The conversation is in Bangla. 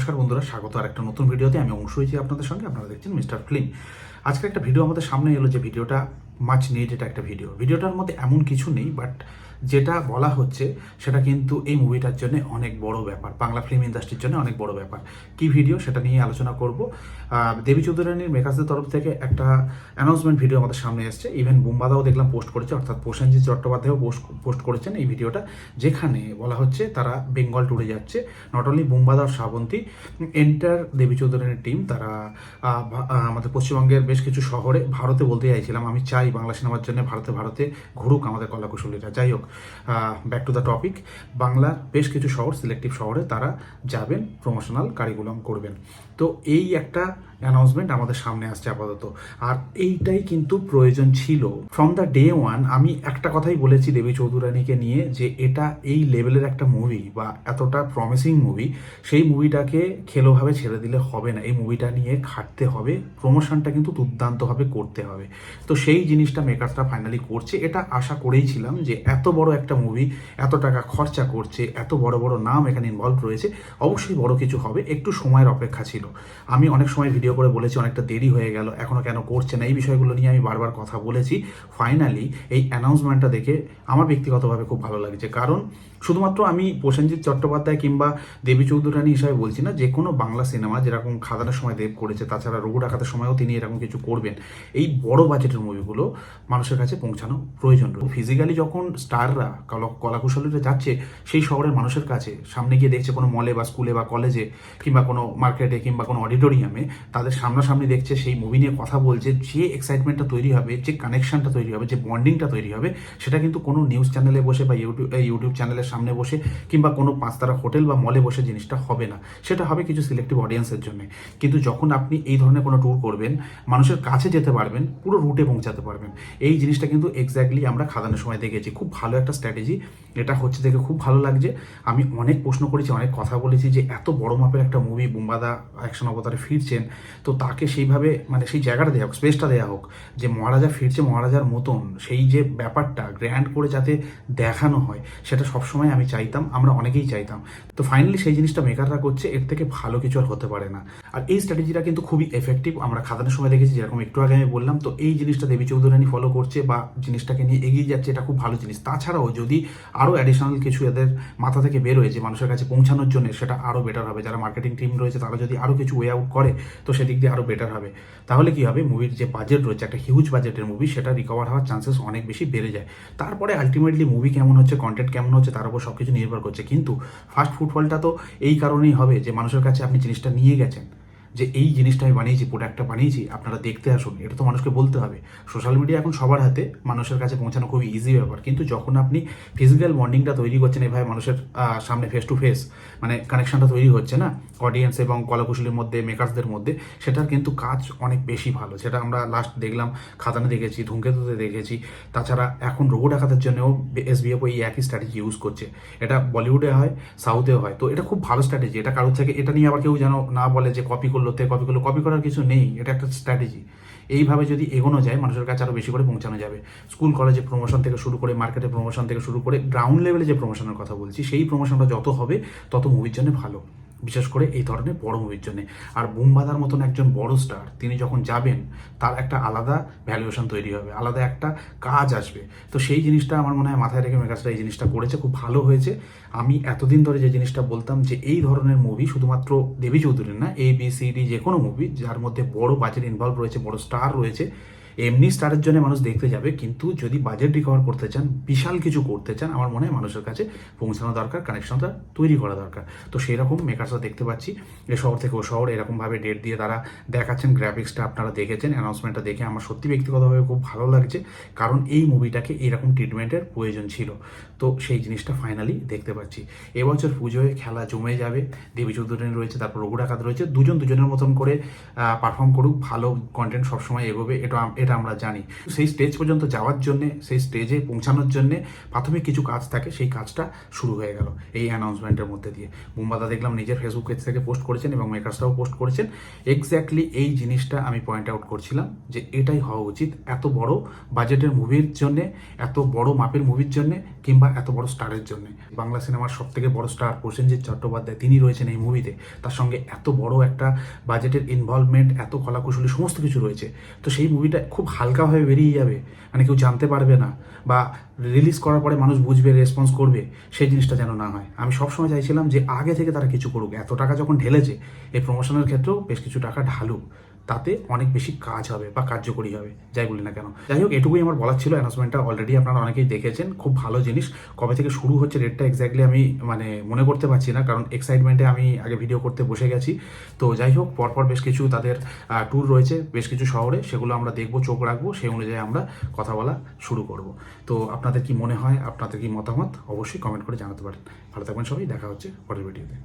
নমস্কার বন্ধুরা, স্বাগত আর একটা নতুন ভিডিওতে। আমি অংশ হয়েছি আপনাদের সঙ্গে, আপনারা দেখছেন মিস্টার ফিল্ম। আজকে একটা ভিডিও আমাদের সামনে এলো যে ভিডিওটা মাছ নিডেড একটা ভিডিও। ভিডিওটার মধ্যে এমন কিছু নেই বাট যেটা বলা হচ্ছে, সেটা কিন্তু এই মুভিটার জন্য অনেক বড় ব্যাপার। বাংলা ফিল্ম ইন্ডাস্ট্রির জন্য অনেক বড় ব্যাপার। কি ভিডিও সেটা নিয়ে আলোচনা করব। দেবী চৌধুরানীর মেকার্সদের তরফ থেকে একটা অ্যানাউন্সমেন্ট ভিডিও আমাদের সামনে এসছে। ইভেন বুম্বাদাও দেখলাম পোস্ট করেছে, অর্থাৎ প্রসেনজিৎ চট্টোপাধ্যায়ও পোস্ট পোস্ট করেছেন এই ভিডিওটা যেখানে বলা হচ্ছে তারা বেঙ্গল ট্যুরে যাচ্ছে। Not only Bumbada Srabanti enter Devi চৌধুরানীর team তারা আমাদের পশ্চিমবঙ্গের বেশ কিছু শহরে, ভারতে বলতে চাইছিলাম, আমি চাই বাংলা সিনেমার জন্য ভারতে ভারতে ঘুরুক আমাদের কলাকুশলীরা। যাই হোক ব্যাক টু দ্য টপিক বাংলার বেশ কিছু শহর সিলেক্টিভ শহরে তারা যাবেন প্রমোশনাল কারিকুলাম করবেন। তো এই একটা অ্যানাউন্সমেন্ট আমাদের সামনে আসছে আপাতত। আর এইটাই কিন্তু প্রয়োজন ছিল। ফ্রম দ্য ডে ওয়ান আমি একটা কথাই বলেছি দেবী চৌধুরানীকে নিয়ে যে এটা এই লেভেলের একটা মুভি বা এতটা প্রমিসিং মুভি সেই মুভিটাকে খেলোভাবে ছেড়ে দিলে হবে না। এই মুভিটা নিয়ে খাটতে হবে প্রমোশনটা কিন্তু দুর্দান্তভাবে করতে হবে। তো সেই জিনিসটা মেকার্সরা ফাইনালি করছে। এটা আশা করেই ছিলাম যে এত বড় একটা মুভি এত টাকা খরচা করছে, এত বড় বড় নাম এখানে ইনভলভ রয়েছে, অবশ্যই বড় কিছু হবে। একটু সময়ের অপেক্ষা ছিল। আমি অনেক সময় ভিডিও করে বলেছি, অনেকটা দেরি হয়ে গেল, এখনও কেন করছে না এই বিষয়গুলো নিয়ে আমি বারবার কথা বলেছি। ফাইনালি এই অ্যানাউন্সমেন্টটা দেখে আমার ব্যক্তিগতভাবে খুব ভালো লাগছে। কারণ শুধুমাত্র আমি প্রসেনজিৎ চট্টোপাধ্যায় কিংবা দেবী চৌধুরানী হিসাবে বলছি না যে কোনো বাংলা সিনেমা যেরকম খাদানের সময় দেব করেছে, তাছাড়া রঘু ডাকাতের সময়ও তিনি এরকম কিছু করবেন। এই বড় বাজেটের মুভিগুলো মানুষের কাছে পৌঁছানো প্রয়োজন ফিজিক্যালি যখন স্টাররা কলা- কলাকুশলীরা যাচ্ছে, সেই শহরের মানুষের কাছে, সামনে গিয়ে দেখছে কোনো মলে বা স্কুলে বা কলেজে কিংবা কোনো মার্কেটে কিংবা কোনো অডিটোরিয়ামে তাদের সামনাসামনি দেখছে, সেই মুভি নিয়ে কথা বলছে, যে এক্সাইটমেন্টটা তৈরি হবে, যে কানেকশনটা তৈরি হবে, যে বন্ডিংটা তৈরি হবে, সেটা কিন্তু কোনো নিউজ চ্যানেলে বসে বা ইউটিউব ইউটিউব চ্যানেলের সামনে বসে কিংবা কোনো পাঁচতারা হোটেল বা মলে বসে জিনিসটা হবে না। সেটা হবে কিছু সিলেক্টিভ অডিয়েন্সের জন্য। কিন্তু যখন আপনি এই ধরনের কোনো ট্যুর করবেন, মানুষের কাছে যেতে পারবেন, পুরো রুটে পৌঁছাতে পারবেন। এই জিনিসটা কিন্তু এক্স্যাক্টলি আমরা খাদানের সময় দেখেছি। খুব ভালো একটা স্ট্র্যাটেজি এটা হচ্ছে দেখে খুব ভালো লাগছে। আমি অনেক প্রশ্ন করেছি, অনেক কথা বলেছি যে এত বড় মাপের একটা মুভি বুম্বাদা অ্যাকশন অবতারে ফিরছেন তো তাকে সেইভাবে মানে সেই জায়গাটা দেওয়া হোক স্পেসটা দেওয়া হোক, যে মহারাজা ফিরছে, মহারাজার মতন, সেই যে ব্যাপারটা গ্র্যান্ড করে যাতে দেখানো হয়, সেটা সবসময় আমি চাইতাম, আমরা অনেকেই চাইতাম। তো ফাইনালি সেই জিনিসটা মেকাররা করছে, এর থেকে ভালো কিছু আর হতে পারে না। আর এই স্ট্র্যাটেজিটা কিন্তু খুবই এফেক্টিভ আমরা খাদানের সময় দেখেছি, যেরকম একটু আগে আমি বললাম, তো এই জিনিসটা দেবী চৌধুরানী ফলো করছে বা জিনিসটাকে নিয়ে এগিয়ে যাচ্ছে, এটা খুব ভালো জিনিস। তাছাড়াও যদি আরও অ্যাডিশনাল কিছু এদের মাথা থেকে বেরোয়, যে মানুষের কাছে পৌঁছানোর জন্য, সেটা আরও বেটার হবে। যারা মার্কেটিং টিম রয়েছে, তারা যদি আরও কিছু ওয়ে আউট করে, তো সেদিক দিয়ে আরও বেটার হবে। তাহলে কি হবে? মুভির যে বাজেট রয়েছে, একটা হিউজ বাজেটের মুভি সেটা রিকভার হওয়ার চান্সেস অনেক বেশি বেড়ে যায়। তারপরে আলটিমেটলি মুভি কেমন হচ্ছে কন্টেন্ট কেমন হচ্ছে, তার উপর সব কিছু নির্ভর করছে। কিন্তু ফার্স্ট ফুটফলটা তো এই কারণেই হবে যে, মানুষের কাছে আপনি জিনিসটা নিয়ে গেছেন। যে এই জিনিসটা আমি বানিয়েছি প্রোডাক্টটা বানিয়েছি, আপনারা দেখতে আসুন, এটা তো মানুষকে বলতে হবে। সোশ্যাল মিডিয়া এখন সবার হাতে, মানুষের কাছে পৌঁছানো খুবই ইজি ব্যাপার। কিন্তু যখন আপনি ফিজিক্যাল বন্ডিংটা তৈরি করছেন, এভাবে মানুষের সামনে ফেস টু ফেস মানে কানেকশনটা তৈরি হচ্ছে না অডিয়েন্স এবং কলাকুশলীর মধ্যে মেকার্সদের মধ্যে, সেটার কিন্তু কাজ অনেক বেশি ভালো। সেটা আমরা লাস্ট দেখলাম খাদানে দেখেছি, ধূমকেতুতে দেখেছি। তাছাড়া এখন রঘু ডাকাতের জন্যও এসবিএফ এই একই স্ট্র্যাটেজি ইউজ করছে। এটা বলিউডে হয় সাউথেও হয়। তো এটা খুব ভালো স্ট্র্যাটেজি এটা কারোর থেকে, এটা নিয়ে আবার কেউ যেন না বলে যে কপি করল, তে কপি করল কপি করার কিছু নেই। এটা একটা স্ট্র্যাটেজি এইভাবে যদি এগোনো যায়, মানুষের কাছে আরও বেশি করে পৌঁছানো যাবে। স্কুল কলেজে প্রমোশন থেকে শুরু করে মার্কেটে প্রমোশন থেকে শুরু করে গ্রাউন্ড লেভেলে যে প্রমোশনের কথা বলছি, সেই প্রমোশনটা যত হবে, তত মুভির জন্য ভালো। বিশেষ করে এই ধরনের বড় মুভির জন্য। আর বুমবাদার মতন একজন বড় স্টার তিনি যখন যাবেন, তার একটা আলাদা ভ্যালুয়েশন তৈরি হবে, আলাদা একটা কাজ আসবে। তো সেই জিনিসটা আমার মনে হয় মাথায় রেখে মেকার্সরা এই জিনিসটা করেছে, খুব ভালো হয়েছে। আমি এতদিন ধরে যে জিনিসটা বলতাম যে এই ধরনের মুভি শুধুমাত্র দেবী চৌধুরীর না এ বি সি ডি যে কোনো মুভি যার মধ্যে বড় বাজেট ইনভলভ রয়েছে, বড় স্টার রয়েছে এমনি স্টারের জন্য মানুষ দেখতে যাবে, কিন্তু যদি বাজেট রিকভার করতে চান, বিশাল কিছু করতে চান, আমার মনে হয় মানুষের কাছে পৌঁছানো দরকার কানেকশনটা তৈরি করা দরকার। তো সেই রকম মেকার্সরা দেখতে পাচ্ছি, এ শহর থেকে ও শহর, এরকমভাবে ডেট দিয়ে তারা দেখাচ্ছেন গ্রাফিক্সটা আপনারা দেখেছেন অ্যানাউন্সমেন্টটা দেখে আমার সত্যি ব্যক্তিগতভাবে খুব ভালো লাগছে, কারণ এই মুভিটাকে এরকম ট্রিটমেন্টের প্রয়োজন ছিল। তো সেই জিনিসটা ফাইনালি দেখতে পাচ্ছি। এবছর পুজোয় খেলা জমে যাবে, দেবী চৌধুরী রয়েছে, তারপর রঘু ডাকাত রয়েছে, দুজন দুজনের মতন করে পারফর্ম করুক, ভালো কন্টেন্ট সবসময় এগোবে, এটা এটা যেটা আমরা জানি। সেই স্টেজ পর্যন্ত যাওয়ার জন্যে, সেই স্টেজে পৌঁছানোর জন্যে প্রাথমিক কিছু কাজ থাকে, সেই কাজটা শুরু হয়ে গেল এই অ্যানাউন্সমেন্টের মধ্যে দিয়ে। বুম্বাদা দেখলাম নিজের ফেসবুক পেজ থেকে পোস্ট করেছেন এবং মেকার্সরাও পোস্ট করেছেন। এক্স্যাক্টলি এই জিনিসটা আমি পয়েন্ট আউট করছিলাম যে এটাই হওয়া উচিত। এত বড় বাজেটের মুভির জন্যে, এত বড় মাপের মুভির জন্যে কিংবা এত বড় স্টারের জন্য। বাংলা সিনেমার সব থেকে বড় স্টার প্রসেনজিৎ চট্টোপাধ্যায়, তিনি রয়েছেন এই মুভিতে তার সঙ্গে এত বড় একটা বাজেটের ইনভলভমেন্ট এত কলাকুশলী সমস্ত কিছু রয়েছে। তো সেই মুভিটা খুব হালকাভাবে বেরিয়ে যাবে। মানে কেউ জানতে পারবে না বা রিলিজ করার পরে মানুষ বুঝবে রেসপন্স করবে, সেই জিনিসটা যেন না হয়। আমি সবসময় চাইছিলাম যে আগে থেকে তারা কিছু করুক। এত টাকা যখন ঢেলেছে, এই প্রমোশনের ক্ষেত্রেও বেশ কিছু টাকা ঢালুক। তাতে অনেক বেশি কাজ হবে বা কার্যকরী হবে, যাই বলি না কেন। যাই হোক, এটুকুই আমার বলার ছিল অ্যানাউন্সমেন্টটা অলরেডি আপনারা অনেকেই দেখেছেন, খুব ভালো জিনিস। কবে থেকে শুরু হচ্ছে ডেটটা এক্স্যাক্টলি আমি মানে মনে করতে পারছি না, কারণ এক্সাইটমেন্টে আমি আগে ভিডিও করতে বসে গেছি। তো যাই হোক, পরপর বেশ কিছু তাদের ট্যুর রয়েছে, বেশ কিছু শহরে, সেগুলো আমরা দেখব, চোখ রাখব, সেই অনুযায়ী আমরা কথা বলা শুরু করব। তো আপনাদের কি মনে হয়, আপনাদের কি মতামত, অবশ্যই কমেন্ট করে জানাতে পারেন। ভালো থাকবেন সবাই, দেখা হচ্ছে পরের ভিডিওতে